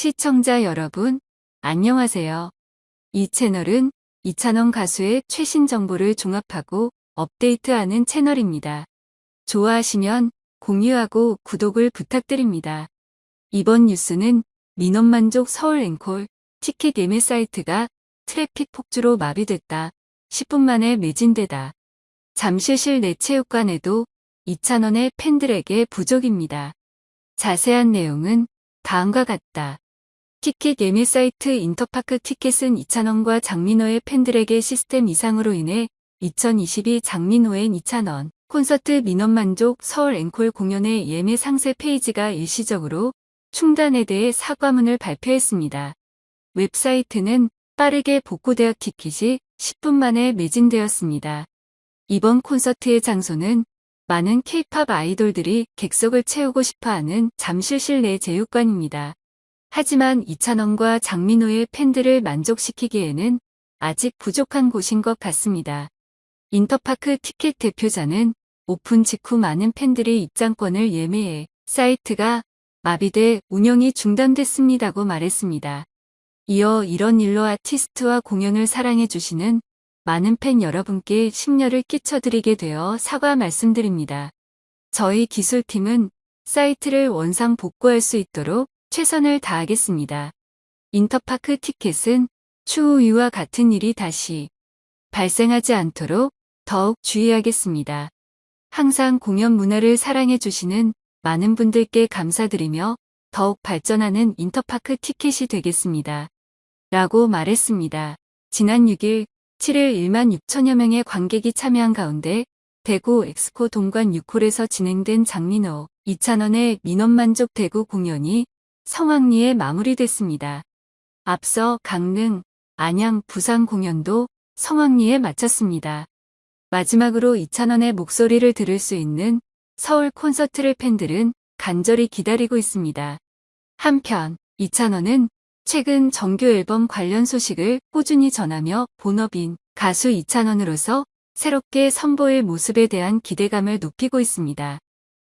시청자 여러분, 안녕하세요. 이 채널은 이찬원 가수의 최신 정보를 종합하고 업데이트하는 채널입니다. 좋아하시면 공유하고 구독을 부탁드립니다. 이번 뉴스는 민원만족 서울 앵콜 티켓 예매 사이트가 트래픽 폭주로 마비됐다. 10분 만에 매진되다. 잠실실 내 체육관에도 이찬원의 팬들에게 부족입니다. 자세한 내용은 다음과 같다. 티켓 예매 사이트 인터파크 티켓은 이찬원과 장민호의 팬들에게 시스템 이상으로 인해 2022 장민호엔 이찬원 콘서트 민원 만족 서울 앵콜 공연의 예매 상세 페이지가 일시적으로 충단에 대해 사과문을 발표했습니다. 웹사이트는 빠르게 복구되어 티켓이 10분 만에 매진되었습니다. 이번 콘서트의 장소는 많은 케이팝 아이돌들이 객석을 채우고 싶어하는 잠실 실내 제육관입니다. 하지만 이찬원과 장민호의 팬들을 만족시키기에는 아직 부족한 곳인 것 같습니다. 인터파크 티켓 대표자는 오픈 직후 많은 팬들이 입장권을 예매해 사이트가 마비돼 운영이 중단됐습니다고 말했습니다. 이어 이런 일로 아티스트와 공연을 사랑해주시는 많은 팬 여러분께 심려를 끼쳐드리게 되어 사과 말씀드립니다. 저희 기술팀은 사이트를 원상 복구할 수 있도록 최선을 다하겠습니다. 인터파크 티켓은 추후 이와 같은 일이 다시 발생하지 않도록 더욱 주의하겠습니다. 항상 공연 문화를 사랑해주시는 많은 분들께 감사드리며 더욱 발전하는 인터파크 티켓이 되겠습니다. 라고 말했습니다. 지난 6일 7일 1만 6천여 명의 관객이 참여한 가운데 대구 엑스코 동관 6홀에서 진행된 장민호, 이찬원의 민원만족 대구 공연이 성황리에 마무리됐습니다. 앞서 강릉, 안양, 부산 공연도 성황리에 마쳤습니다. 마지막으로 이찬원의 목소리를 들을 수 있는 서울 콘서트를 팬들은 간절히 기다리고 있습니다. 한편 이찬원은 최근 정규 앨범 관련 소식을 꾸준히 전하며 본업인 가수 이찬원으로서 새롭게 선보일 모습에 대한 기대감을 높이고 있습니다.